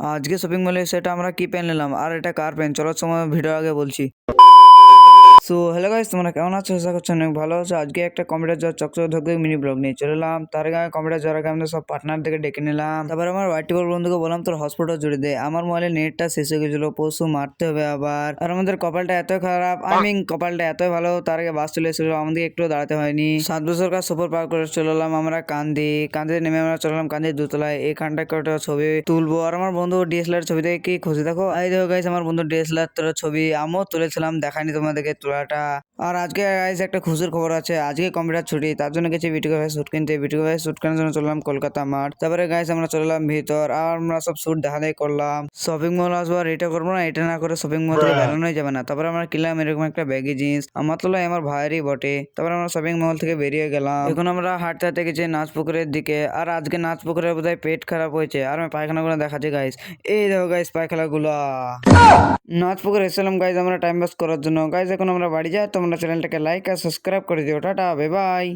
আজকে শপিং মলে সেটা আমরা কি প্যান্ট নিলাম? আর এটা কার প্যান্ট চলার সময় ভিডিও আগে বলছি। সো হ্যালো গাইস তোমরা কেমন আছো? আশা করছ অনেক ভালো আছো। আজকে একটা কম্পিউটার যাওয়ার চকচক ধকে মিনি ব্লগ নিয়ে চলে এলাম। তার আগে কম্পিউটার যাওয়ার আগে আমাদের সব পার্টনার থেকে ডেকে নিলাম। তারপর আমার হোয়াইট বল বন্ধুকে বললাম তোর হসপিটাল জুড়ে দে। আমার মোবাইলে নেটটা শেষ হয়ে গেছিল পশু মারতে হবে আবার। আর আমাদের কপালটা এত খারাপ আই মিন কপালটা এত ভালো তার আগে বাস চলে এসেছিল আমাদের একটু দাঁড়াতে হয়নি। সাত বছর কাজ সফর পার করে চলে এলাম আমরা কান্দি। কান্দি নেমে আমরা চললাম কান্দি দোতলায়। এখানটা একটা ছবি তুলবো। আর আমার বন্ধু ডিএসএলআর ছবি দেখে কি খুশি? দেখো এই দেখো গাইস আমার বন্ধু ডিএসএলআর তোর ছবি। আমিও তুলেছিলাম দেখানি তোমাদেরকে তোলাটা আর আজকে গাইস একটা খুশির খবর আছে। আজকে কম্পিউটার ছুটি তার জন্য গেছি বিটুকে ভাই শুট কিনতে। বিটুকে ভাই শুট কেনার জন্য চললাম কলকাতা মাঠ তারপরে গাইস আমরা চললাম ভিতর। আর আমরা সব শুট দেখা করলাম। শপিং মল আসব আর এটা করব না এটা না করে শপিং মল থেকে বেরোনোই যাবে না। তারপরে আমরা কিনলাম এরকম একটা ব্যাগি জিন্স আমার তো আমার ভাইয়েরই বটে। তারপরে আমরা শপিং মল থেকে বেরিয়ে গেলাম। এখন আমরা হাঁটতে হাঁটতে গেছি নাচ পুকুরের দিকে। আর আজকে নাচ পুকুরের বোধহয় পেট খারাপ হয়েছে। আর আমি পায়খানাগুলো দেখাচ্ছি গাইস এই দেখো গাইস পায়খানাগুলো। নাচ পুকুর এসেছিলাম গাইস আমরা টাইম পাস করার জন্য। গাইস এখন আমরা বাড়ি যাও তোমরা চ্যানেলটাকে লাইক আর সাবস্ক্রাইব করে দিও। Tata bye bye